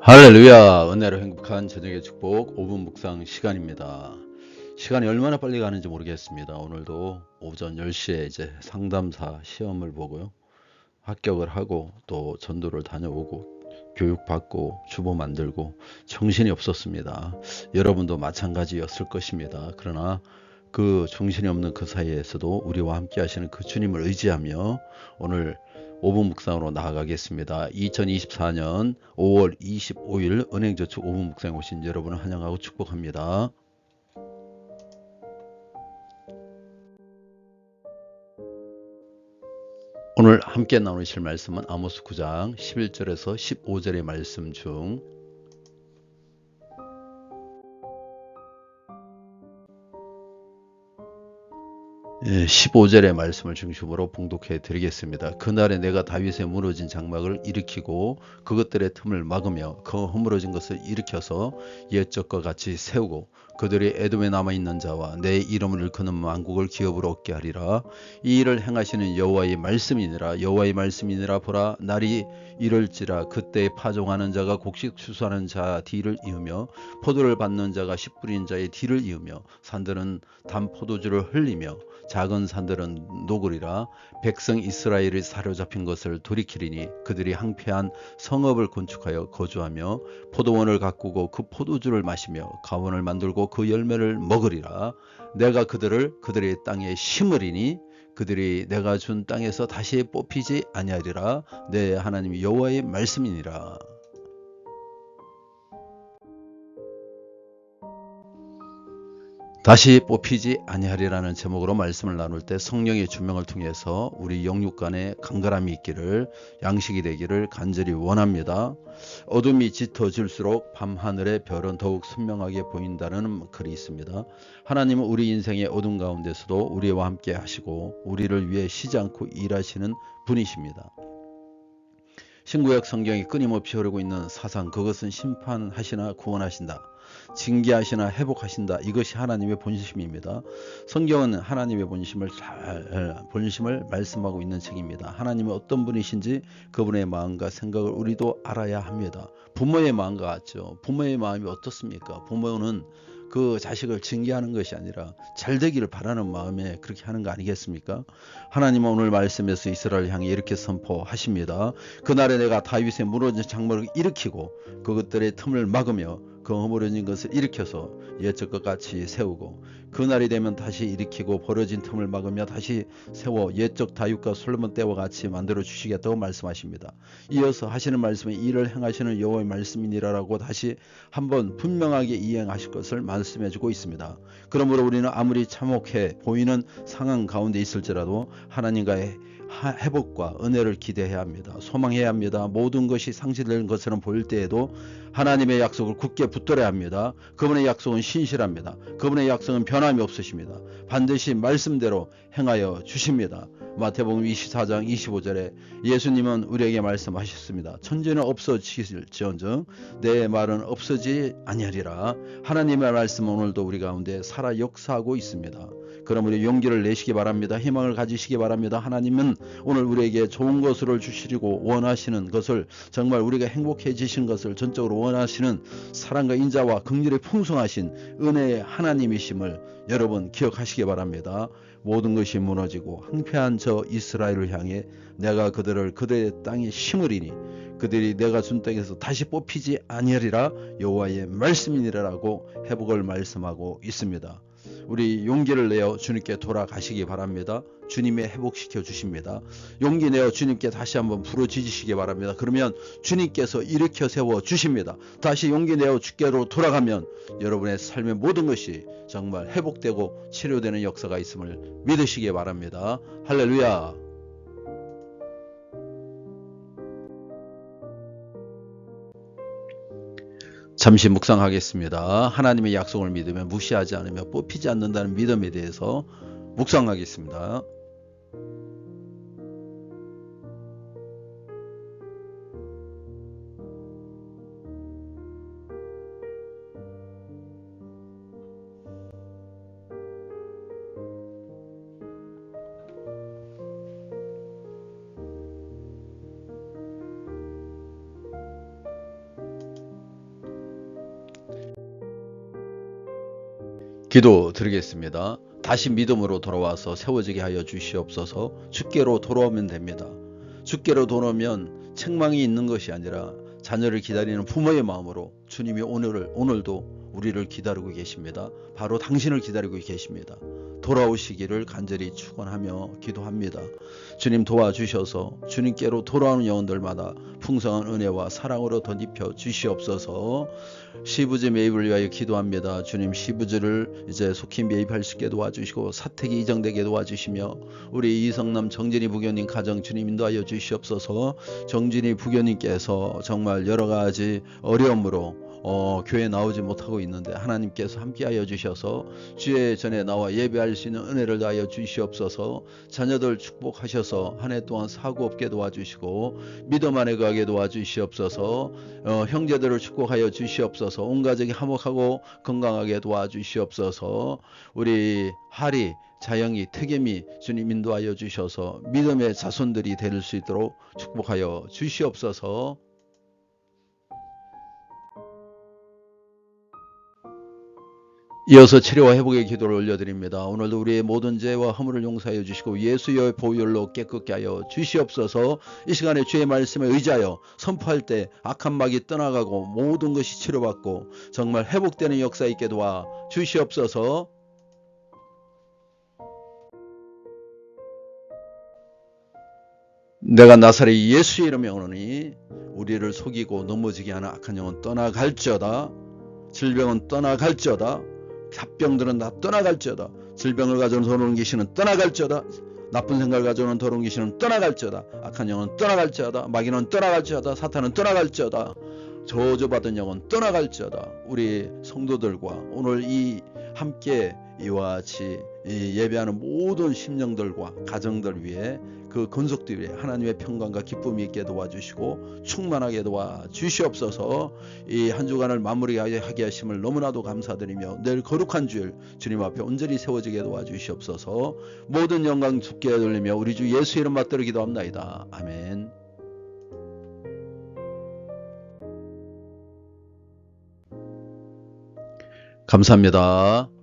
할렐루야. 은혜로 행복한 저녁의 축복 5분 묵상 시간입니다. 시간이 얼마나 빨리 가는지 모르겠습니다. 오늘도 오전 10시에 이제 상담사 시험을 보고요. 합격을 하고 또 전도를 다녀오고 교육받고 주보 만들고 정신이 없었습니다. 여러분도 마찬가지였을 것입니다. 그러나 그 정신이 없는 그 사이에서도 우리와 함께 하시는 그 주님을 의지하며 오늘 5분 묵상으로 나아가겠습니다. 2024년 5월 25일 은행저축 5분 묵상에 오신 여러분을 환영하고 축복합니다. 오늘 함께 나누실 말씀은 아모스 9장 11절에서 15절의 말씀 중 15절의 예, 말씀을 중심으로 봉독해 드리겠습니다. 그날에 내가 다윗의 무너진 장막을 일으키고 그것들의 틈을 막으며 그 허물어진 것을 일으켜서 옛적과 같이 세우고 그들이 에돔에 남아 있는 자와 내 이름을 일컫는 만국을 기업으로 얻게 하리라. 이 일을 행하시는 여호와의 말씀이니라. 여호와의 말씀이니라 보라. 날이 이럴지라. 그때 파종하는 자가 곡식 추수하는 자 뒤를 이으며 포도를 받는 자가 씨 뿌린 자의 뒤를 이으며 산들은 단 포도주를 흘리며 작은 산들은 노으리라. 백성 이스라엘이 사로잡힌 것을 돌이키리니 그들이 항폐한 성읍을 건축하여 거주하며 포도원을 가꾸고 그 포도주를 마시며 가원을 만들고 그 열매를 먹으리라. 내가 그들을 그들의 땅에 심으리니 그들이 내가 준 땅에서 다시 뽑히지 아니하리라. 내 하나님 여호와의 말씀이니라 다시 뽑히지 아니하리라는 제목으로 말씀을 나눌 때 성령의 주명을 통해서 우리 영육 간에 강건함이 있기를 양식이 되기를 간절히 원합니다. 어둠이 짙어질수록 밤하늘의 별은 더욱 선명하게 보인다는 글이 있습니다. 하나님은 우리 인생의 어둠 가운데서도 우리와 함께 하시고 우리를 위해 쉬지 않고 일하시는 분이십니다. 신구약 성경이 끊임없이 흐르고 있는 사상 그것은 심판하시나 구원하신다. 징계하시나 회복하신다. 이것이 하나님의 본심입니다. 성경은 하나님의 본심을 잘 본심을 말씀하고 있는 책입니다. 하나님은 어떤 분이신지 그분의 마음과 생각을 우리도 알아야 합니다. 부모의 마음과 같죠. 부모의 마음이 어떻습니까? 부모는 그 자식을 징계하는 것이 아니라 잘 되기를 바라는 마음에 그렇게 하는 거 아니겠습니까? 하나님은 오늘 말씀에서 이스라엘 향해 이렇게 선포하십니다. 그날에 내가 다윗의 무너진 장막을 일으키고 그것들의 틈을 막으며 그 허물어진 것을 일으켜서 옛적과 같이 세우고 그날이 되면 다시 일으키고 벌어진 틈을 막으며 다시 세워 옛적 다윗과 솔로몬 때와 같이 만들어 주시겠다고 말씀하십니다. 이어서 하시는 말씀은 이를 행하시는 여호와의 말씀이니라라고 다시 한번 분명하게 이행하실 것을 말씀해 주고 있습니다. 그러므로 우리는 아무리 참혹해 보이는 상황 가운데 있을지라도 하나님과의 회복과 은혜를 기대해야 합니다. 소망해야 합니다. 모든 것이 상실되는 것처럼 보일 때에도 하나님의 약속을 굳게 붙들어야 합니다. 그분의 약속은 신실합니다. 그분의 약속은 변함이 없으십니다. 반드시 말씀대로 행하여 주십니다. 마태복음 24장 25절에 예수님은 우리에게 말씀하셨습니다. 천지는 없어질지언정 내 말은 없어지 아니하리라. 하나님의 말씀 오늘도 우리 가운데 살아 역사하고 있습니다. 그러므로 용기를 내시기 바랍니다. 희망을 가지시기 바랍니다. 하나님은 오늘 우리에게 좋은 것을 주시려고 원하시는 것을 정말 우리가 행복해지신 것을 전적으로 원하시는 사랑과 인자와 긍휼이 풍성하신 은혜의 하나님이심을 여러분 기억하시기 바랍니다. 모든 것이 무너지고 황폐한 저 이스라엘을 향해 내가 그들을 그들의 땅에 심으리니 그들이 내가 준 땅에서 다시 뽑히지 아니하리라 여호와의 말씀이니라라고 회복을 말씀하고 있습니다. 우리 용기를 내어 주님께 돌아가시기 바랍니다. 주님이 회복시켜 주십니다. 용기 내어 주님께 다시 한번 부르짖으시기 바랍니다. 그러면 주님께서 일으켜 세워 주십니다. 다시 용기 내어 주께로 돌아가면 여러분의 삶의 모든 것이 정말 회복되고 치료되는 역사가 있음을 믿으시기 바랍니다. 할렐루야. 잠시 묵상하겠습니다. 하나님의 약속을 믿으며 무시하지 않으며 뽑히지 않는다는 믿음에 대해서 묵상하겠습니다. 기도 드리겠습니다. 다시 믿음으로 돌아와서 세워지게 하여 주시옵소서 주께로 돌아오면 됩니다. 주께로 돌아오면 책망이 있는 것이 아니라 자녀를 기다리는 부모의 마음으로 주님이 오늘을 오늘도 우리를 기다리고 계십니다. 바로 당신을 기다리고 계십니다. 돌아오시기를 간절히 축원하며 기도합니다. 주님 도와주셔서 주님께로 돌아오는 영혼들마다 풍성한 은혜와 사랑으로 덧입혀 주시옵소서. 시부지 매입을 위하여 기도합니다. 주님 시부지를 이제 속히 매입할 수 있게 도와주시고 사택이 이정되게 도와주시며 우리 이성남 정진이 부교님 가정 주님 인도하여 주시옵소서. 정진이 부교님께서 정말 여러 가지 어려움으로 어, 교회 나오지 못하고 있는데 하나님께서 함께하여 주셔서 주의 전에 나와 예배할 수 있는 은혜를 다하여 주시옵소서 자녀들 축복하셔서 한 해 동안 사고 없게 도와주시고 믿음 안에 거하게 도와주시옵소서. 어, 형제들을 축복하여 주시옵소서. 온 가족이 화목하고 건강하게 도와주시옵소서. 우리 하리 자영이 태겸이 주님 인도하여 주셔서 믿음의 자손들이 될 수 있도록 축복하여 주시옵소서 이어서 치료와 회복의 기도를 올려드립니다. 오늘도 우리의 모든 죄와 허물을 용서하여 주시고 예수의 보혈로 깨끗게 하여 주시옵소서. 이 시간에 주의 말씀에 의지하여 선포할 때 악한 막이 떠나가고 모든 것이 치료받고 정말 회복되는 역사 있게 도와 주시옵소서. 내가 나사렛 예수의 이름에 오노니 우리를 속이고 넘어지게 하는 악한 영은 떠나갈지어다. 질병은 떠나갈지어다 잡병들은 다 떠나갈지어다. 질병을 가져오는 더러운 귀신은 떠나갈지어다. 나쁜 생각을 가져오는 더러운 귀신은 떠나갈지어다. 악한 영은 떠나갈지어다. 마귀는 떠나갈지어다. 사탄은 떠나갈지어다. 저주받은 영은 떠나갈지어다. 우리 성도들과 오늘 이 함께 이와 같이 이 예배하는 모든 심령들과 가정들 위해 그 건속들 위해 하나님의 평강과 기쁨이 있게 도와주시고 충만하게 도와주시옵소서 이 한 주간을 마무리하게 하심을 너무나도 감사드리며 늘 거룩한 주일 주님 앞에 온전히 세워지게 도와주시옵소서 모든 영광 주께 돌리며 우리 주 예수 이름 받들어 기도합나이다. 아멘 감사합니다.